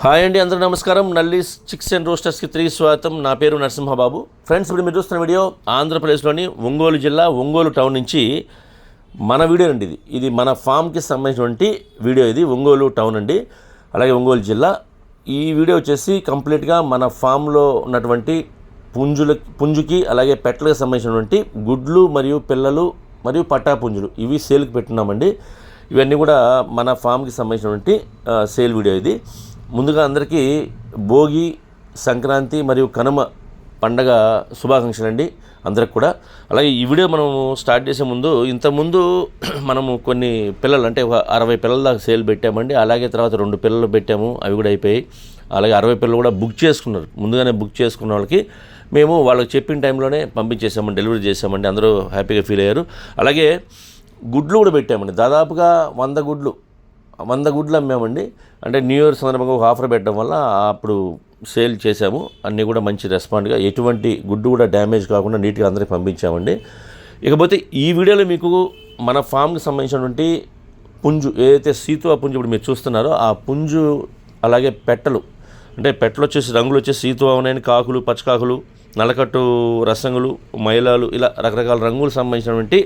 Hi అండి అందరూ నమస్కారం. నల్లీస్ చిక్స్ అండ్ రోస్టర్స్కి తిరిగి స్వాగతం. నా పేరు నరసింహబాబు. ఫ్రెండ్స్ ఇప్పుడు మీరు చూస్తున్న వీడియో ఆంధ్రప్రదేశ్లోని ఒంగోలు జిల్లా ఒంగోలు టౌన్ నుంచి మన వీడియో అండి ఇది. ఇది మన ఫామ్కి సంబంధించినటువంటి వీడియో ఇది ఒంగోలు టౌన్ అండి. అలాగే ఒంగోలు జిల్లా. ఈ వీడియో వచ్చేసి కంప్లీట్గా మన ఫామ్లో ఉన్నటువంటి పుంజుల పుంజుకి అలాగే పెట్టలకు సంబంధించినటువంటి గుడ్లు మరియు పిల్లలు మరియు పట్టా పుంజులు ఇవి సేల్కి పెట్టున్నామండి. ఇవన్నీ కూడా మన ఫామ్కి సంబంధించినటువంటి సేల్ వీడియో ఇది. ముందుగా అందరికీ భోగి సంక్రాంతి మరియు కనుమ పండగ శుభాకాంక్షలు అండి అందరికి కూడా. అలాగే ఈ వీడియో మనము స్టార్ట్ చేసే ముందు ఇంతకుముందు మనము కొన్ని పిల్లలు అంటే ఒక అరవై పిల్లల దాకా సేల్ పెట్టామండి. అలాగే తర్వాత రెండు పిల్లలు పెట్టాము అవి కూడా అయిపోయాయి. అలాగే అరవై పిల్లలు కూడా బుక్ చేసుకున్నారు. ముందుగానే బుక్ చేసుకున్న వాళ్ళకి మేము వాళ్ళకి చెప్పిన టైంలోనే పంపించేసామండి డెలివరీ చేసామండి. అందరూ హ్యాపీగా ఫీల్ అయ్యారు. అలాగే గుడ్లు కూడా పెట్టామండి. దాదాపుగా వంద గుడ్లు వంద గుడ్లు అమ్మామండి. అంటే న్యూ ఇయర్ సందర్భంగా ఒక ఆఫర్ పెట్టడం వల్ల అప్పుడు సేల్ చేసాము అన్నీ కూడా మంచి రెస్పాండ్గా ఎటువంటి గుడ్డు కూడా డ్యామేజ్ కాకుండా నీట్గా అందరికి పంపించామండి. ఇకపోతే ఈ వీడియోలో మీకు మన ఫామ్కి సంబంధించినటువంటి పుంజు ఏదైతే సీతువా పుంజు ఇప్పుడు మీరు చూస్తున్నారో ఆ పుంజు అలాగే పెట్టలు. అంటే పెట్టలు వచ్చేసి రంగులు వచ్చేసి సీతువా ఉన్నాయని కాకులు పచ్చకాకులు నలకట్టు రసంగులు మైలాలు ఇలా రకరకాల రంగులు సంబంధించినటువంటి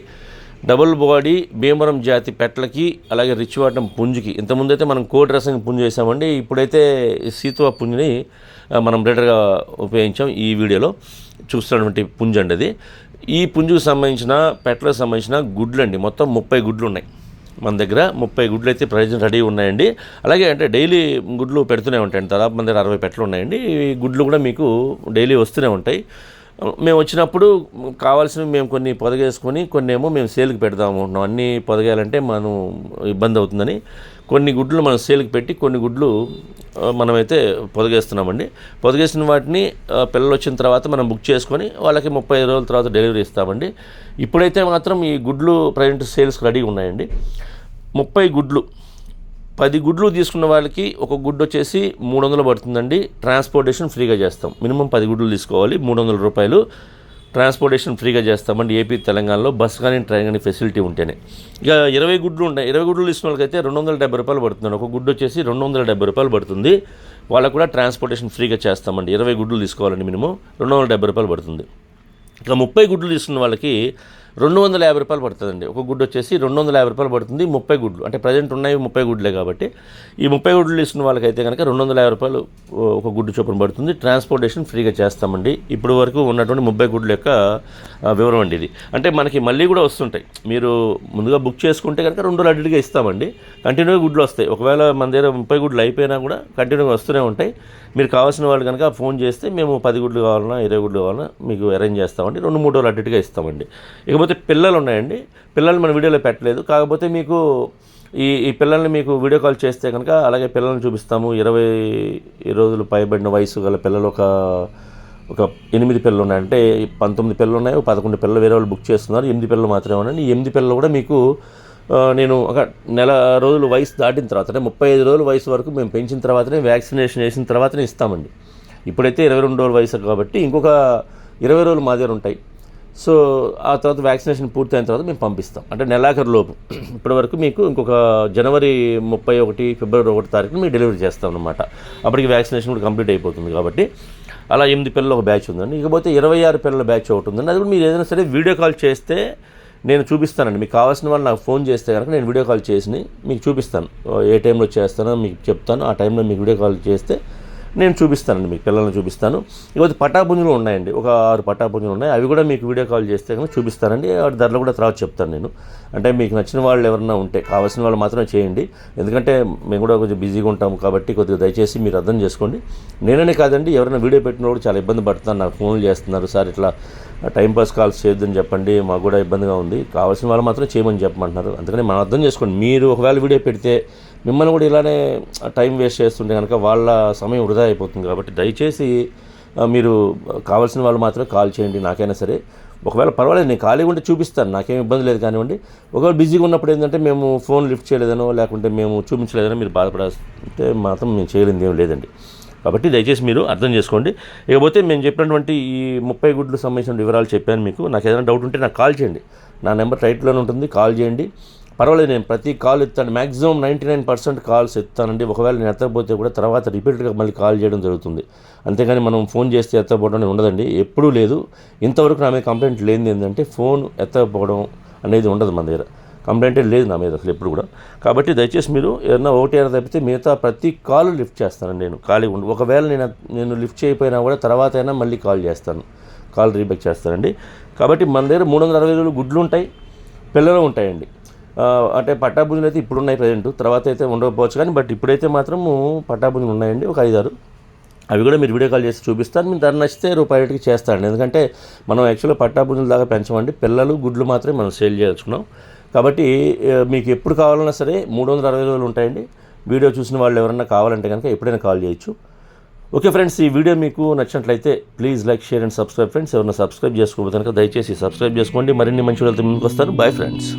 డబుల్ బాడీ భీమరం జాతి పెట్లకి అలాగే రిచ్వాటం పుంజుకి. ఇంతకుముందు అయితే మనం కోటి రసం పుంజు చేసామండి ఇప్పుడైతే సీతువ పుంజుని మనం బ్రెడర్గా ఉపయోగించాం ఈ వీడియోలో. చూస్తున్నటువంటి పుంజు అండి అది. ఈ పుంజుకు సంబంధించిన పెట్లకు సంబంధించిన గుడ్లు అండి మొత్తం ముప్పై గుడ్లు ఉన్నాయి మన దగ్గర ముప్పై గుడ్లు అయితే ప్రజెంట్ రెడీ ఉన్నాయండి. అలాగే అంటే డైలీ గుడ్లు పెడుతూనే ఉంటాయండి. దాదాపు మన దగ్గర అరవై పెట్టలు ఉన్నాయండి. ఈ గుడ్లు కూడా మీకు డైలీ వస్తూనే ఉంటాయి. మేము వచ్చినప్పుడు కావాల్సినవి మేము కొన్ని పొదగేసుకొని కొన్ని ఏమో మేము సేల్కి పెడదాం అనుకుంటున్నాం అన్నీ పొదగాలంటే మనం ఇబ్బంది అవుతుందని కొన్ని గుడ్లు మనం సేల్కి పెట్టి కొన్ని గుడ్లు మనమైతే పొదగేస్తున్నామండి. పొదగేసిన వాటిని పిల్లలు వచ్చిన తర్వాత మనం బుక్ చేసుకొని వాళ్ళకి ముప్పై రోజుల తర్వాత డెలివరీ ఇస్తామండి. ఇప్పుడైతే మాత్రం ఈ గుడ్లు ప్రజెంట్ సేల్స్కి రెడీగా ఉన్నాయండి. ముప్పై గుడ్లు పది గుడ్లు తీసుకున్న వాళ్ళకి ఒక గుడ్డు వచ్చేసి మూడు వందలు పడుతుందండి ట్రాన్స్పోర్టేషన్ ఫ్రీగా చేస్తాం. మినిమం పది గుడ్లు తీసుకోవాలి మూడు వందల రూపాయలు ట్రాన్స్పోర్టేషన్ ఫ్రీగా చేస్తామండి ఏపీ తెలంగాణలో. బస్ కానీ ట్రైన్ కానీ ఫెసిలిటీ ఉంటేనే. ఇక ఇరవై గుడ్లు ఉంటాయి ఇరవై గుడ్లు తీసుకున్న వాళ్ళకైతే రెండు వందల డెబ్బై రూపాయలు పడుతుంది. ఒక గుడ్డు వచ్చేసి రెండు వందల డెబ్బై రూపాయలు పడుతుంది. వాళ్ళకు కూడా ట్రాన్స్పోర్టేషన్ ఫ్రీగా చేస్తామండి. ఇరవై గుడ్లు తీసుకోవాలండి మినిమం. రెండు వందల డెబ్బై రూపాయలు పడుతుంది. ఇక ముప్పై గుడ్లు తీసుకున్న వాళ్ళకి రెండు వందల యాభై రూపాయలు పడుతుందండి. ఒక గుడ్డు వచ్చేసి రెండు వందల యాభై రూపాయలు పడుతుంది ముప్పై గుడ్లు. అంటే ప్రజెంట్ ఉన్నాయి ముప్పై గుడ్లే కాబట్టి. ఈ ముప్పై గుడ్లు ఇస్తున్న వాళ్ళకైతే కనుక రెండు వందల యాభై రూపాయలు ఒక గుడ్డు చొప్పున పడుతుంది. ట్రాన్స్పోర్టేషన్ ఫ్రీగా చేస్తామండి. ఇప్పుడు వరకు ఉన్నటువంటి ముప్పై గుడ్ల యొక్క వివరం అండి ఇది. అంటే మనకి మళ్ళీ కూడా వస్తుంటాయి. మీరు ముందుగా బుక్ చేసుకుంటే కనుక రెండు రోజులు అడిగిగా ఇస్తామండి. కంటిన్యూగా గుడ్లు వస్తాయి. ఒకవేళ మన దగ్గర ముప్పై గుడ్లు అయిపోయినా కూడా కంటిన్యూగా వస్తూనే ఉంటాయి. మీరు కావాల్సిన వాళ్ళు కనుక ఫోన్ చేస్తే మేము పది గుడ్లు కావాలన్నా ఇరవై గుడ్లు కావాలన్నా మీకు అరేంజ్ చేస్తామండి. రెండు మూడు రోజులు అడ్డుగా ఇస్తామండి. ఇకపోతే పిల్లలు ఉన్నాయండి. పిల్లలు మన వీడియోలో పెట్టలేదు. కాకపోతే మీకు ఈ ఈ పిల్లల్ని మీకు వీడియో కాల్ చేస్తే కనుక అలాగే పిల్లల్ని చూపిస్తాము. ఇరవై రోజులు పైబడిన వయసు గల పిల్లలు ఒక ఒక ఎనిమిది పిల్లలు ఉన్నాయి. అంటే పంతొమ్మిది పిల్లలు ఉన్నాయి. పదకొండు పిల్లలు వేరే వాళ్ళు బుక్ చేస్తున్నారు. ఎనిమిది పిల్లలు మాత్రమే ఉన్నాయండి ఈ ఎనిమిది పిల్లలు కూడా మీకు నేను ఒక నెల రోజులు వయసు దాటిన తర్వాత అంటే ముప్పై ఐదు రోజుల వయసు వరకు మేము పెంచిన తర్వాతనే వ్యాక్సినేషన్ వేసిన తర్వాతనే ఇస్తామండి. ఇప్పుడైతే ఇరవై రెండు రోజుల వయసు కాబట్టి ఇంకొక ఇరవై రోజులు మా దగ్గర ఉంటాయి. సో ఆ తర్వాత వ్యాక్సినేషన్ పూర్తయిన తర్వాత మేము పంపిస్తాం. అంటే నెలాఖరు లోపు. ఇప్పటి వరకు మీకు ఇంకొక జనవరి ముప్పై ఒకటి ఫిబ్రవరి ఒకటి తారీఖున మీకు డెలివరీ చేస్తాం అనమాట అప్పటికి వ్యాక్సినేషన్ కూడా కంప్లీట్ అయిపోతుంది కాబట్టి. అలా ఎనిమిది పిల్లలు ఒక బ్యాచ్ ఉందండి. ఇకపోతే ఇరవై ఆరు పిల్లల బ్యాచ్ ఒకటి ఉందండి. అది కూడా మీరు ఏదైనా సరే వీడియో కాల్ చేస్తే నేను చూపిస్తానండి. మీకు కావాల్సిన వాళ్ళు నాకు ఫోన్ చేస్తే కనుక నేను వీడియో కాల్ చేసి మీకు చూపిస్తాను. ఏ టైంలో చేస్తానో మీకు చెప్తాను. ఆ టైంలో మీకు వీడియో కాల్ చేస్తే నేను చూపిస్తానండి మీకు పిల్లల్ని చూపిస్తాను. ఇకపోతే పటాపుంజులు ఉన్నాయండి ఒక ఆరు పటాపుంజులు ఉన్నాయి. అవి కూడా మీకు వీడియో కాల్ చేస్తే కనుక చూపిస్తానండి. వాటి ధరలు కూడా తర్వాత చెప్తాను నేను. అంటే మీకు నచ్చిన వాళ్ళు ఎవరన్నా ఉంటే కావాల్సిన వాళ్ళు మాత్రమే చేయండి. ఎందుకంటే మేము కూడా కొంచెం బిజీగా ఉంటాము కాబట్టి కొద్దిగా దయచేసి మీరు అర్థం చేసుకోండి. నేననే కాదండి ఎవరైనా వీడియో పెట్టిన కూడా చాలా ఇబ్బంది పడుతున్నారు. నాకు ఫోన్లు చేస్తున్నారు. సార్ ఇట్లా టైంపాస్ కాల్స్ చేయొద్దని చెప్పండి మాకు కూడా ఇబ్బందిగా ఉంది. కావాల్సిన వాళ్ళు మాత్రం చేయమని చెప్పమంటున్నారు. అందుకని మనం అర్థం చేసుకోండి. మీరు ఒకవేళ వీడియో పెడితే మిమ్మల్ని కూడా ఇలానే టైం వేస్ట్ చేస్తుంటే కనుక వాళ్ళ సమయం వృధా అయిపోతుంది కాబట్టి దయచేసి మీరు కావాల్సిన వాళ్ళు మాత్రమే కాల్ చేయండి నాకైనా సరే. ఒకవేళ పర్వాలేదు నేను ఖాళీగా ఉంటే చూపిస్తాను నాకేం ఇబ్బంది లేదు కానివ్వండి. ఒకవేళ బిజీగా ఉన్నప్పుడు ఏంటంటే మేము ఫోన్ లిఫ్ట్ చేయలేదనో లేకుంటే మేము చూపించలేదనో మీరు బాధపడాలంటే మాత్రం మేము చేయలేనిది ఏం లేదండి. కాబట్టి దయచేసి మీరు అర్థం చేసుకోండి. ఇకపోతే మేము చెప్పినటువంటి ఈ ముప్పై గుడ్లు సంబంధించిన వివరాలు చెప్పాను మీకు. నాకు ఏదైనా డౌట్ ఉంటే నాకు కాల్ చేయండి. నా నెంబర్ టైట్లోనే ఉంటుంది కాల్ చేయండి. పర్వాలేదు నేను ప్రతి కాల్ ఎత్తాను maximum ninety nine percent calls ఎత్తానండి ఒకవేళ నేను ఎత్తకపోతే కూడా తర్వాత రిపీటెడ్గా మళ్ళీ కాల్ చేయడం జరుగుతుంది. అంతేగాని మనం ఫోన్ చేస్తే ఎత్తకపోవడం అనేది ఉండదండి. ఎప్పుడూ లేదు. ఇంతవరకు నా మీద కంప్లైంట్ లేనిది ఏంటంటే ఫోన్ ఎత్తకపోవడం అనేది ఉండదు మన దగ్గర. కంప్లైంటే లేదు నా మీద అసలు ఎప్పుడు కూడా. కాబట్టి దయచేసి మీరు ఏదన్నా ఒకటి ఏదైనా తప్పితే మిగతా ప్రతి కాల్ లిఫ్ట్ చేస్తానండి నేను. ఖాళీ ఉండి ఒకవేళ నేను నేను లిఫ్ట్ చేయకపోయినా కూడా తర్వాత అయినా మళ్ళీ కాల్ చేస్తాను. కాల్ రీబ్యాక్ చేస్తానండి. కాబట్టి మన దగ్గర మూడు వందల అరవై గుడ్లు ఉంటాయి. పిల్లలు ఉంటాయండి. అంటే పట్టాభుజులు అయితే ఇప్పుడు ఉన్నాయి ప్రజెంట్ తర్వాత అయితే ఉండకపోవచ్చు కానీ బట్ ఇప్పుడైతే మాత్రము పట్టాభుజులు ఉన్నాయండి ఒక ఐదారు. అవి కూడా మీరు వీడియో కాల్ చేసి చూపిస్తాను. మీరు దాన్ని నచ్చితే రూపాయి రేటుకి చేస్తాను ఎందుకంటే మనం యాక్చువల్గా పట్టాభుజుల దాకా పెంచమండి. పిల్లలు గుడ్లు మాత్రమే మనం సేల్ చేయాల్చుకున్నాం. కాబట్టి మీకు ఎప్పుడు కావాలన్నా సరే మూడు వందల అరవై రోజులు ఉంటాయండి. వీడియో చూసిన వాళ్ళు ఎవరన్నా కావాలంటే కనుక ఎప్పుడైనా కాల్ చేయొచ్చు. ఓకే ఫ్రెండ్స్ ఈ వీడియో మీకు నచ్చినట్లయితే please like share and subscribe friends ఎవరైనా సబ్స్క్రైబ్ చేసుకోకపోతే కనుక దయచేసి సబ్స్క్రైబ్ చేసుకోండి. మరిన్ని మంచి వాళ్ళతో ముందుకు వస్తాను. Bye friends